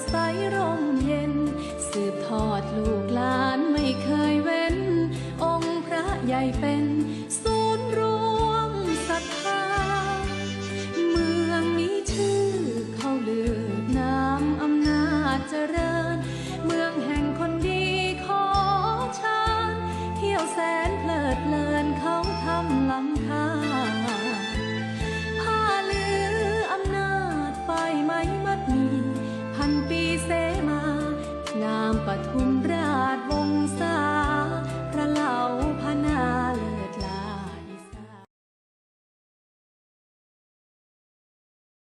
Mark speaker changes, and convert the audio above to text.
Speaker 1: ดใสร่มเย็น สืบทอดลูกหลานไม่เคยเว้น องค์พระใหญ่เป็นศูนย์รวมศรัทธา เมืองนี้ชื่อเขาเลือน้ำอำนาจเจริญ เมืองแห่งคนดีขอชาเที่ยวแสนเพลิดเพลิน ปทุมรา